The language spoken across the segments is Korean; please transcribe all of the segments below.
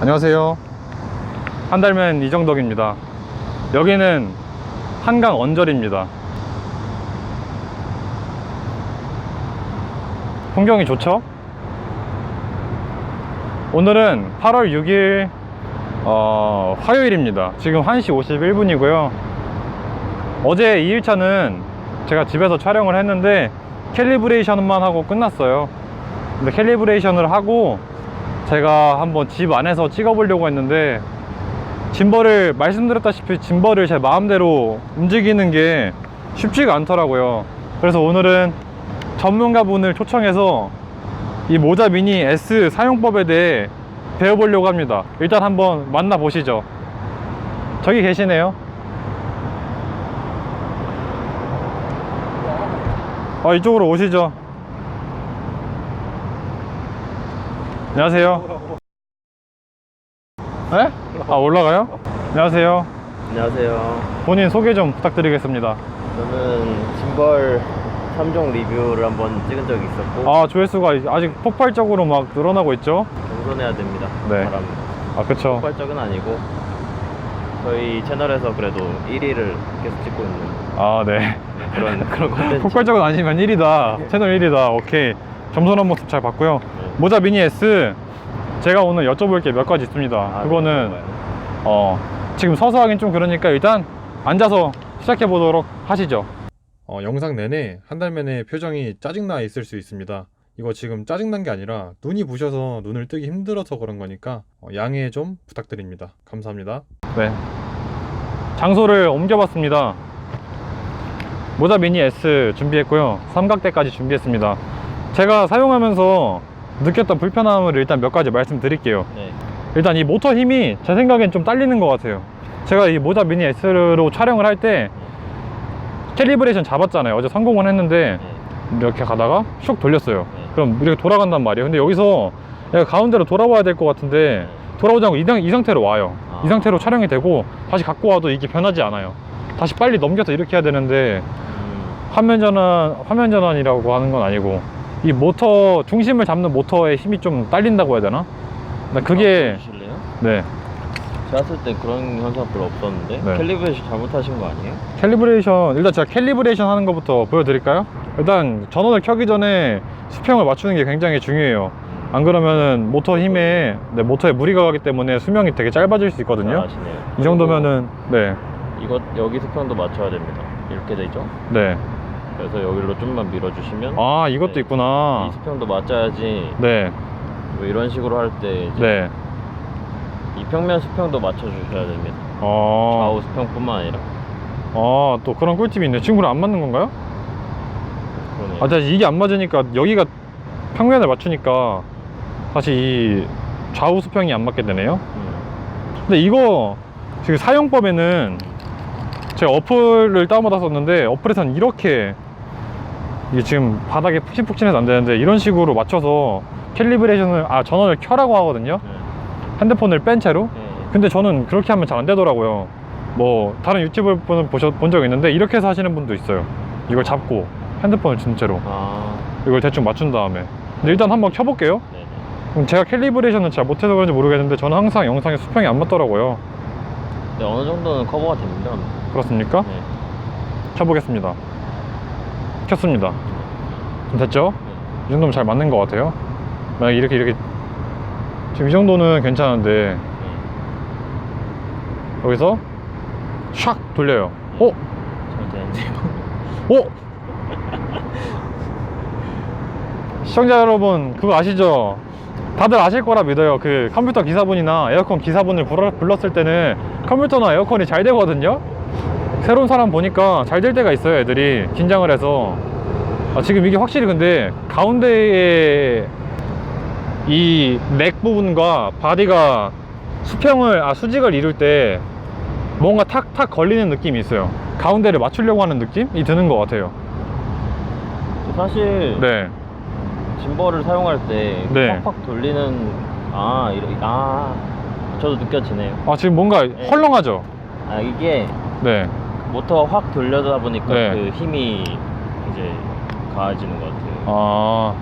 안녕하세요. 한달면 이정덕입니다. 여기는 한강 언저리입니다. 풍경이 좋죠? 오늘은 8월 6일 어, 화요일입니다. 지금 1시 51분이고요. 어제 2일차는 제가 집에서 촬영을 했는데 캘리브레이션만 하고 끝났어요. 근데 캘리브레이션을 하고 제가 한번 집 안에서 찍어보려고 했는데 짐벌을 말씀드렸다시피 짐벌을 제 마음대로 움직이는 게 쉽지가 않더라고요. 그래서 오늘은 전문가분을 초청해서 이 모자 미니 S 사용법에 대해 배워보려고 합니다. 일단 한번 만나보시죠. 저기 계시네요. 아, 이쪽으로 오시죠. 안녕하세요. 네? 아, 올라가요? 안녕하세요. 안녕하세요. 본인 소개 좀 부탁드리겠습니다. 저는 짐벌 3종 리뷰를 한번 찍은 적이 있었고 아, 조회수가 아직 폭발적으로 막 늘어나고 있죠? 겸손해야 됩니다. 네. 바람 아, 그쵸. 폭발적은 아니고 저희 채널에서 그래도 1위를 계속 찍고 있는 아, 네. 그런 그런 콘텐츠. 폭발적은 아니지만 1위다. 채널 1위다. 오케이. 점선한 모습 잘 봤고요. 네. 모자 미니 S. 제가 오늘 여쭤볼 게 몇 가지 있습니다. 아, 그거는, 네. 어, 지금 서서 하긴 좀 그러니까 일단 앉아서 시작해 보도록 하시죠. 어, 영상 내내 한 달면의 표정이 짜증나 있을 수 있습니다. 이거 지금 짜증난 게 아니라 눈이 부셔서 눈을 뜨기 힘들어서 그런 거니까 어, 양해 좀 부탁드립니다. 감사합니다. 네. 장소를 옮겨봤습니다. 모자 미니 S 준비했고요. 삼각대까지 준비했습니다. 제가 사용하면서 느꼈던 불편함을 일단 몇 가지 말씀드릴게요. 네. 일단 이 모터 힘이 제 생각엔 좀 딸리는 것 같아요. 제가 이 모자 미니 S로 촬영을 할 때 캘리브레이션 잡았잖아요. 어제 성공을 했는데 네. 이렇게 가다가 슉 돌렸어요. 네. 그럼 이렇게 돌아간단 말이에요. 근데 여기서 내가 가운데로 돌아와야 될 것 같은데 돌아오지 않고 이, 상- 이 상태로 와요. 아. 이 상태로 촬영이 되고 다시 갖고 와도 이게 변하지 않아요. 다시 빨리 넘겨서 이렇게 해야 되는데 음, 화면 전환, 화면 전환이라고 하는 건 아니고 이 모터 중심을 잡는 모터의 힘이 좀 딸린다고 해야 되나? 나 그게 주실래요? 네 제가 봤을 때 그런 현상 별로 없었는데 네. 캘리브레이션 잘못하신 거 아니에요? 캘리브레이션 일단 제가 캘리브레이션 하는 것부터 보여드릴까요? 일단 전원을 켜기 전에 수평을 맞추는 게 굉장히 중요해요. 안 그러면은 모터 힘에 네, 모터에 무리가 가기 때문에 수명이 되게 짧아질 수 있거든요. 아시네요. 이 정도면은 네, 이거 여기 수평도 맞춰야 됩니다. 이렇게 되죠? 네. 그래서 여기로 좀만 밀어주시면 아 이것도 네. 있구나. 이 수평도 맞춰야지 네, 뭐 이런 식으로 할 때 이제 네. 이 평면 수평도 맞춰주셔야 됩니다. 어, 좌우 수평뿐만 아니라 어, 또 그런 꿀팁이 있네. 친구랑 안 맞는 건가요? 그러네요. 아, 다시 이게 안 맞으니까 여기가 평면을 맞추니까 다시 이 좌우 수평이 안 맞게 되네요. 음. 근데 이거 지금 사용법에는 제가 어플을 다운받았었는데 어플에선 이렇게 이게 지금 바닥에 푹신푹신해서 안 되는데 이런 식으로 맞춰서 캘리브레이션을 아 전원을 켜라고 하거든요. 네. 핸드폰을 뺀 채로. 네. 근데 저는 그렇게 하면 잘 안 되더라고요. 뭐 다른 유튜브 보셔 본적 있는데 이렇게 해서 하시는 분도 있어요. 이걸 잡고 핸드폰을 든 채로. 아, 이걸 대충 맞춘 다음에. 근데 일단 한번 켜볼게요. 네네. 그럼 제가 캘리브레이션을 잘 못해서 그런지 모르겠는데 저는 항상 영상에 수평이 안 맞더라고요 네, 어느 정도는 커버가 됩니다. 그렇습니까? 네. 켜보겠습니다. 켰습니다. 좀 됐죠? 이 정도면 잘 맞는 것 같아요. 만약 이렇게 이렇게 지금 이 정도는 괜찮은데 네. 여기서 샥 돌려요. 어? 잘 되는데요. 어? 시청자 여러분 그거 아시죠? 다들 아실 거라 믿어요. 그 컴퓨터 기사분이나 에어컨 기사분을 불렀을 때는 컴퓨터나 에어컨이 잘 되거든요. 새로운 사람 보니까 잘 될 때가 있어요. 애들이 긴장을 해서 아, 지금 이게 확실히 근데 가운데에 이 넥 부분과 바디가 수평을 아 수직을 이룰 때 뭔가 탁탁 걸리는 느낌이 있어요. 가운데를 맞추려고 하는 느낌이 드는 것 같아요. 사실 네. 짐벌을 사용할 때 네. 팍팍 돌리는 아 이렇게 아 저도 느껴지네요. 아 지금 뭔가 헐렁하죠? 아 이게 네. 모터가 확 돌려다 보니까 네. 그 힘이 이제 가해지는 것 같아요. 아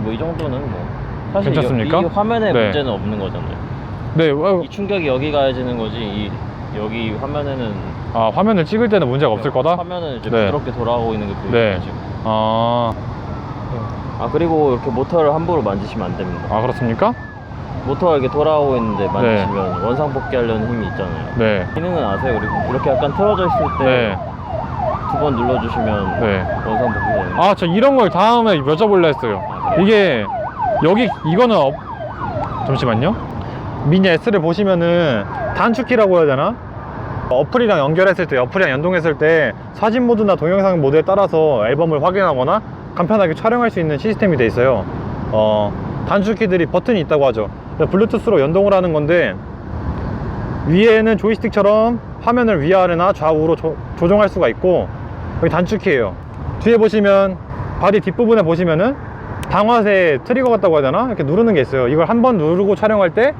뭐 이 정도는 뭐 사실 괜찮습니까? 이, 이 화면에 네. 문제는 없는 거잖아요. 네, 어, 이 충격이 여기 가해지는 거지. 이 여기 화면에는 아, 화면을 찍을 때는 문제가 없을 거다? 화면은 이제 네. 부드럽게 돌아가고 있는 게 보이죠 네. 지금. 아, 아 그리고 이렇게 모터를 함부로 만지시면 안 됩니다. 아, 그렇습니까? 모터가 이렇게 돌아오고 있는데 만지시면 원상 복귀하려는 힘이 있잖아요. 네. 기능은 아세요? 그리고 이렇게 약간 틀어져 있을 네. 때두번 눌러주시면 네. 원상 복귀 되는. 아, 저 이런 걸 다음에 여쭤볼라 했어요. 아? 이게, 여기, 이거는, 업... 잠시만요. 미니 S를 보시면은 단축키라고 해야 되나? 어플이랑 연결했을 때, 어플이랑 연동했을 때 사진 모드나 동영상 모드에 따라서 앨범을 확인하거나 간편하게 촬영할 수 있는 시스템이 돼 있어요. 어, 단축키들이 버튼이 있다고 하죠. 블루투스로 연동을 하는 건데 위에는 조이스틱처럼 화면을 위아래나 좌우로 조, 조정할 수가 있고 여기 단축키예요. 뒤에 보시면 바디 뒷부분에 보시면은 방화쇠 트리거 같다고 해야 되나? 이렇게 누르는 게 있어요. 이걸 한 번 누르고 촬영할 때,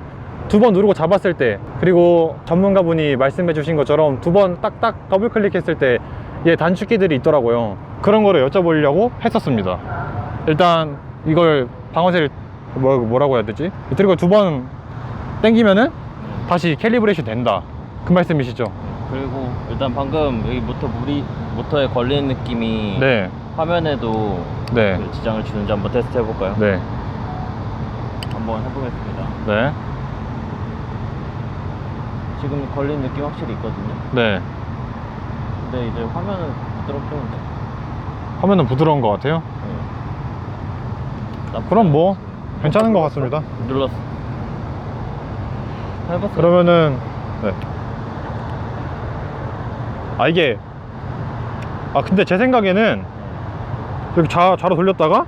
두 번 누르고 잡았을 때, 그리고 전문가분이 말씀해 주신 것처럼 두 번 딱딱 더블 클릭했을 때, 얘 단축키들이 있더라고요. 그런 거를 여쭤보려고 했었습니다. 일단 이걸 방화쇠를 뭐, 뭐라고 해야 되지? 트리거 두 번 땡기면은 다시 캘리브레이션 된다. 그 말씀이시죠? 그리고 일단 방금 여기 모터 물이 모터에 걸리는 느낌이 네. 화면에도 네. 그 지장을 주는지 한번 테스트 해볼까요? 네. 한번 해보겠습니다. 네. 지금 걸리는 느낌 확실히 있거든요. 네. 근데 이제 화면은 부드럽던데. 화면은 부드러운 것 같아요. 나쁘지 그럼 뭐 않습니다. 괜찮은 것 같습니다. 눌렀어. 해봤어. 그러면은 네. 아 이게 아 근데 제 생각에는 이렇게 좌, 좌로 돌렸다가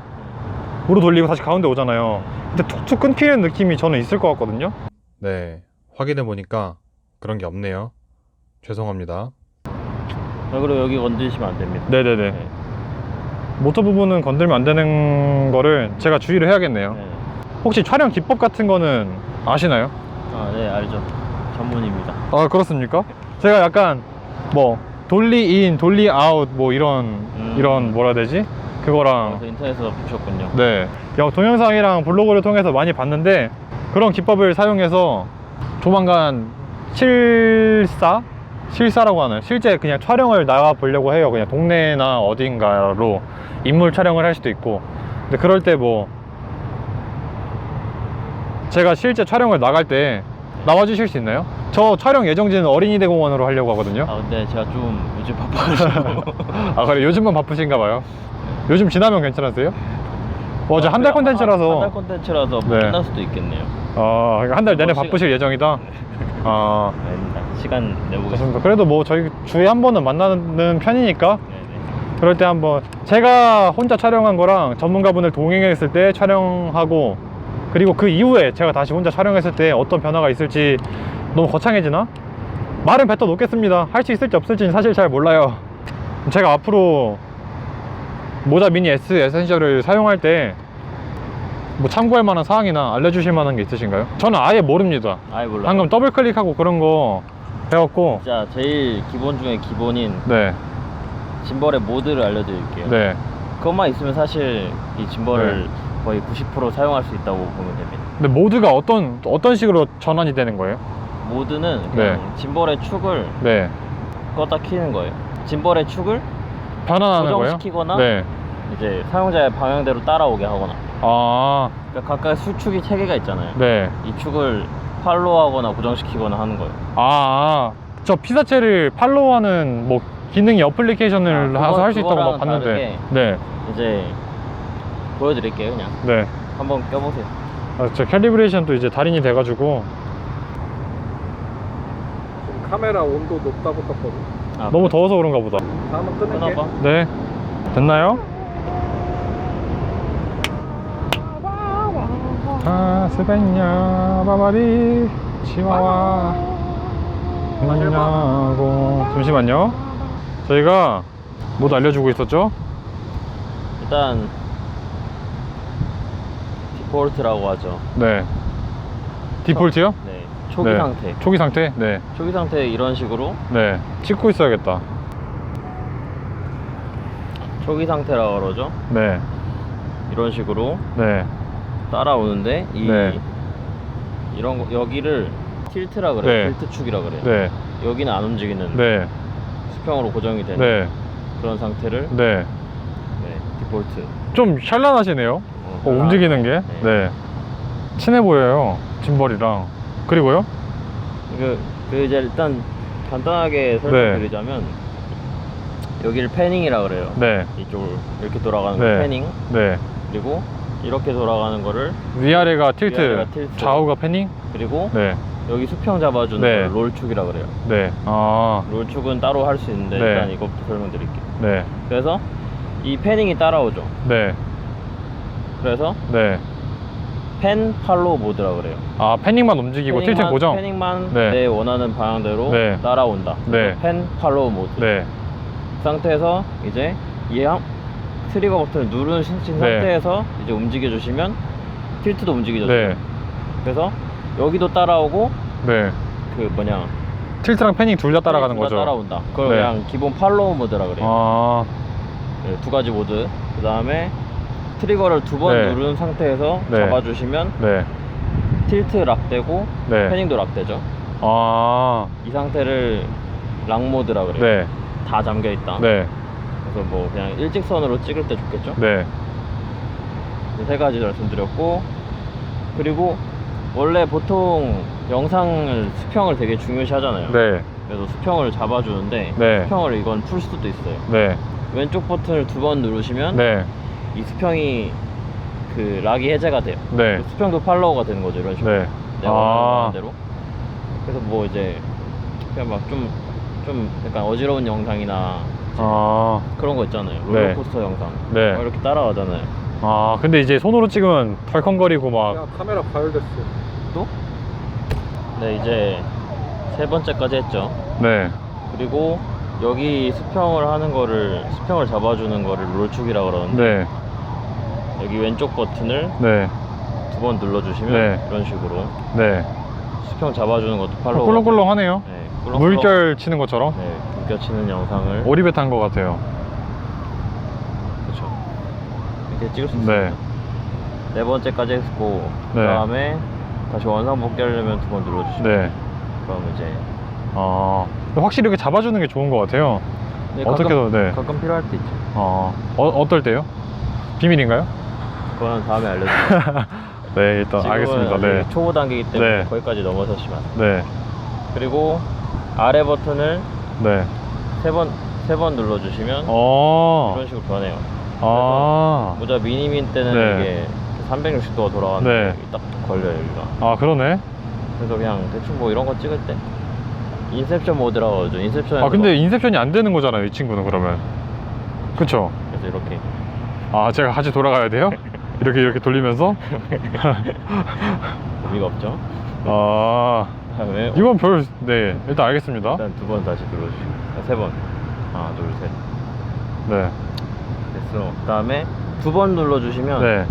우로 돌리고 다시 가운데 오잖아요. 근데 툭툭 끊기는 느낌이 저는 있을 것 같거든요. 네, 확인해 보니까 그런 게 없네요. 죄송합니다. 네, 그리고 여기 건드시면 안 됩니다. 네네네. 네. 모터 부분은 건들면 안 되는 거를 제가 주의를 해야겠네요. 네. 혹시 촬영 기법 같은 거는 아시나요? 아, 네, 알죠. 전문입니다. 아 그렇습니까? 제가 약간 뭐 돌리 인, 돌리 아웃 뭐 이런 음. 이런 뭐라 해야 되지? 그거랑 그래서 인터넷에서 보셨군요. 네 야, 동영상이랑 블로그를 통해서 많이 봤는데 그런 기법을 사용해서 조만간 실사 실사라고 하나요? 실제 그냥 촬영을 나가 보려고 해요. 그냥 동네나 어딘가로 인물 촬영을 할 수도 있고. 근데 그럴 때 뭐 제가 실제 촬영을 나갈 때 나와 주실 수 있나요? 저 촬영 예정지는 어린이대 공원으로 하려고 하거든요. 아, 근데 제가 좀 요즘 바빠가지고. 아 그래 요즘만 바쁘신가 봐요. 요즘 지나면 괜찮으세요? 뭐 어제 한 달 콘텐츠라서 한달 콘텐츠라서 네. 끝날 수도 있겠네요. 아, 한달 내내 뭐 바쁘실 예정이다. 아. 시간 내보겠습니다. 좋습니다. 그래도 뭐 저희 주에 한 번은 만나는 편이니까 네네. 그럴 때 한번 제가 혼자 촬영한 거랑 전문가분을 동행했을 때 촬영하고 그리고 그 이후에 제가 다시 혼자 촬영했을 때 어떤 변화가 있을지 너무 거창해지나? 말은 뱉어 놓겠습니다. 할 수 있을지 없을지는 사실 잘 몰라요. 제가 앞으로 모자 미니 S 에센셜을 사용할 때 뭐 참고할 만한 사항이나 알려주실 만한 게 있으신가요? 저는 아예 모릅니다. 아예 몰라. 방금 더블 클릭하고 그런 거 배웠고, 진짜 제일 기본 중에 기본인 네, 짐벌의 모드를 알려드릴게요. 네. 그것만 있으면 사실 이 짐벌을 네. 거의 90% 사용할 수 있다고 보면 됩니다. 근데 모드가 어떤 어떤 식으로 전환이 되는 거예요? 모드는 네. 그냥 짐벌의 축을 네, 껐다 키는 거예요. 짐벌의 축을 변환하는 거예요? 고정시키거나 네. 이제 사용자의 방향대로 따라오게 하거나. 아, 그러니까 각각 수축이 세 개가 있잖아요. 네. 이 축을 팔로우하거나 고정시키거나 하는 거예요. 아, 아. 저 피사체를 팔로우하는 뭐 기능이 어플리케이션을 아, 그거- 해서 할 수 있다고 막 그거랑은 봤는데. 다르게. 네, 이제 보여드릴게요, 그냥. 네. 한번 껴보세요. 아, 저 캘리브레이션도 이제 달인이 돼가지고 지금 카메라 온도 높다고 떴거든. 아, 너무 더워서 그런가 보다. 자, 한번 끊을게. 끊어봐. 네. 됐나요? 아, 스페냐, 바바리, 치와와, 뭐냐고. 잠시만요. 저희가 모두 알려주고 있었죠? 일단 디폴트라고 하죠. 네. 디폴트요? 네. 초기 네. 상태. 초기 상태? 네. 초기 상태 이런 식으로 네. 찍고 있어야겠다. 초기 상태라고 그러죠. 네. 이런 식으로 네. 따라오는데 이 네. 이런 거 여기를 틸트라 그래요. 네. 틸트 축이라 그래요. 네. 여기는 안 움직이는 네. 수평으로 고정이 되는 네. 그런 상태를 네. 네, 디폴트. 좀 샬란하시네요. 어, 어, 움직이는 게. 네. 네. 친해 보여요. 짐벌이랑. 그리고요? 그, 그 이제 일단 간단하게 네. 설명드리자면 여기를 패닝이라 그래요. 네. 이쪽을 이렇게 돌아가는 네. 거 패닝 네. 그리고 이렇게 돌아가는 거를 위아래가 틸트, 위아래가 틸트. 좌우가 패닝? 그리고 네. 여기 수평 잡아주는 네. 걸 롤축이라 그래요. 네. 아. 롤축은 따로 할 수 있는데 네. 일단 이것부터 설명드릴게요. 네. 그래서 이 패닝이 따라오죠. 네. 그래서 네. 펜 팔로우 모드라 그래요. 아, 패닝만 움직이고 패닝만- 고정? 패닝만 네. 내 원하는 방향대로 네. 따라온다. 네. 펜 팔로우 모드. 네. 그 상태에서 이제 이 함- 트리거 버튼을 누른 신- 신 네. 상태에서 이제 움직여 주시면 틸트도 움직이죠. 네. 그래서 여기도 따라오고 네. 그 뭐냐 틸트랑 패닝 둘 다 따라가는 둘다 거죠? 따라온다. 그걸 네. 그냥 기본 팔로우 모드라 그래요. 아. 네, 두 가지 모드. 그 다음에 트리거를 두 번 네. 누른 상태에서 네. 잡아주시면 네. 틸트 락되고 네. 패닝도 락되죠. 아. 이 상태를 락 모드라 그래요. 네. 다 잠겨 있다. 네. 그래서 뭐 그냥 일직선으로 찍을 때 좋겠죠. 네. 이세 가지 말씀드렸고 그리고 원래 보통 영상을 수평을 되게 중요시 하잖아요. 네. 그래서 수평을 잡아주는데 네. 수평을 이건 풀 수도 있어요. 네. 왼쪽 버튼을 두 번 누르시면 네. 이 수평이 그 락이 해제가 돼요. 네. 그 수평도 팔로우가 되는 거죠 이런 식으로. 네. 내가 원하는 아. 대로. 그래서 뭐 이제 그냥 막 좀 좀 약간 어지러운 영상이나 아. 그런 거 있잖아요. 네. 롤러코스터 영상. 네. 막 이렇게 따라가잖아요. 아, 근데 이제 손으로 찍으면 덜컹거리고 막. 야 카메라 과열됐어. 또? 네 이제 세 번째까지 했죠. 네. 그리고 여기 수평을 하는 거를 수평을 잡아주는 거를 롤축이라 그러는데 네. 여기 왼쪽 버튼을 네. 두 번 눌러주시면 네. 이런 식으로 네. 수평 잡아주는 것도 팔로우. 꿀렁꿀렁하네요. 네, 꿀렁꿀렁. 물결 치는 것처럼. 네, 물결 치는 영상을 오리배 탄 것 같아요. 그렇죠. 이렇게 찍을 수 네. 있습니다. 네 번째까지 했고 네. 그다음에 다시 원상 복귀하려면 두 번 눌러주시면 네. 그럼 이제 아. 확실히 이렇게 잡아주는 게 좋은 것 같아요. 네, 어떻게 가끔, 더, 네. 가끔 필요할 때 있죠. 어, 어 어떨 때요? 비밀인가요? 그거는 다음에 알려드릴게요. 네, 일단 지금은 알겠습니다. 네. 아직 초보 단계이기 때문에 네. 거기까지 넘어서시면 안 돼요. 네. 그리고 아래 버튼을 네. 세 번 세 번 눌러주시면 어. 이런 식으로 변해요. 아. 모자 미니민 때는 네. 이게 360도가 돌아가는데 네. 여기 딱 걸려요 여기가. 아, 그러네. 그래서 그냥 대충 뭐 이런 거 찍을 때 인셉션 모드라고 하죠. 인셉션. 아, 근데 인셉션이 안 되는 거잖아요, 이 친구는 그러면. 그쵸? 그래서 이렇게 아, 제가 같이 돌아가야 돼요? 이렇게 이렇게 돌리면서? 의미가 없죠. 아. 다음에 이건 별, 네, 일단 알겠습니다. 일단 두 번 다시 눌러주시고 아, 세 번. 하나 둘 셋. 네. 됐어. 그 다음에 두 번 눌러주시면 네.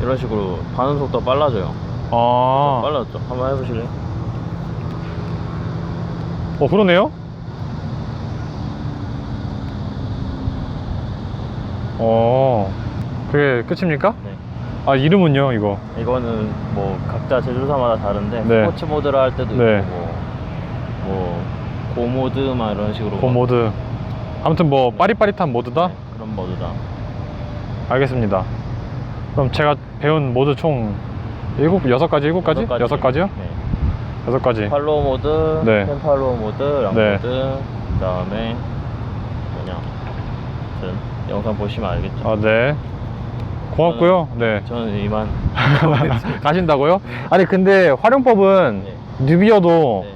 이런 식으로 반응 속도가 빨라져요. 아. 빨라졌죠. 한번 해보실래요? 어, 그러네요? 어. 그게 끝입니까? 네. 아, 이름은요, 이거? 이거는 뭐 각자 제조사마다 다른데 네. 스포츠 모드로 할 때도 네. 있고 뭐, 뭐 고모드 막 이런 식으로 그막 모드. 아무튼 뭐, 빠릿빠릿한 모드다? 네, 그런 모드다. 알겠습니다. 그럼 제가 배운 모드 총 일곱, 여섯 가지, 일곱 가지? 여섯 여섯 가지요? 네. 여섯 가지. 팔로우 모드, 네. 펜 팔로우 모드, 랑 네. 모드, 그 다음에 뭐냐, 아무튼 영상 보시면 알겠죠. 아, 네. 고맙고요. 네. 저는 이만. 가신다고요? 아니, 근데 활용법은 네. 뉴비어도 네.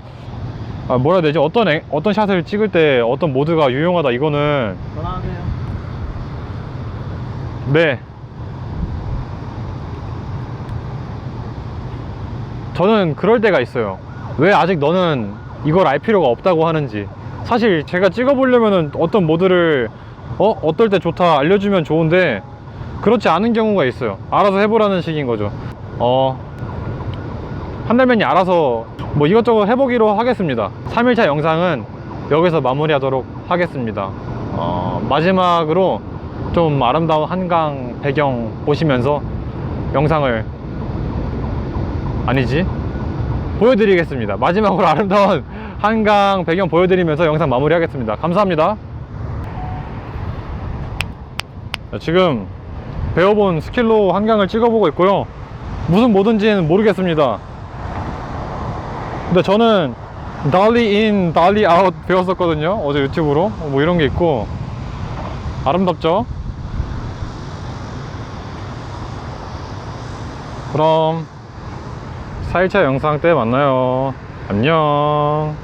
아, 뭐라 해야 되지? 어떤, 앵- 어떤 샷을 찍을 때 어떤 모드가 유용하다, 이거는 전화하세요. 네. 저는 그럴 때가 있어요. 왜 아직 너는 이걸 알 필요가 없다고 하는지. 사실 제가 찍어보려면은 어떤 모드를 어? 어떨 때 좋다 알려주면 좋은데 그렇지 않은 경우가 있어요. 알아서 해보라는 식인 거죠. 어. 한달면이 알아서 뭐 이것저것 해보기로 하겠습니다. 3일차 영상은 여기서 마무리하도록 하겠습니다. 어, 마지막으로 좀 아름다운 한강 배경 보시면서 영상을 아니지 보여드리겠습니다. 마지막으로 아름다운 한강 배경 보여드리면서 영상 마무리하겠습니다. 감사합니다. 자, 지금 배워본 스킬로 한강을 찍어보고 있고요. 무슨 모든지는 모르겠습니다. 근데 저는 달리 인, 달리 아웃 배웠었거든요. 어제 유튜브로. 뭐 이런 게 있고. 아름답죠? 그럼 4일차 영상 때 만나요. 안녕.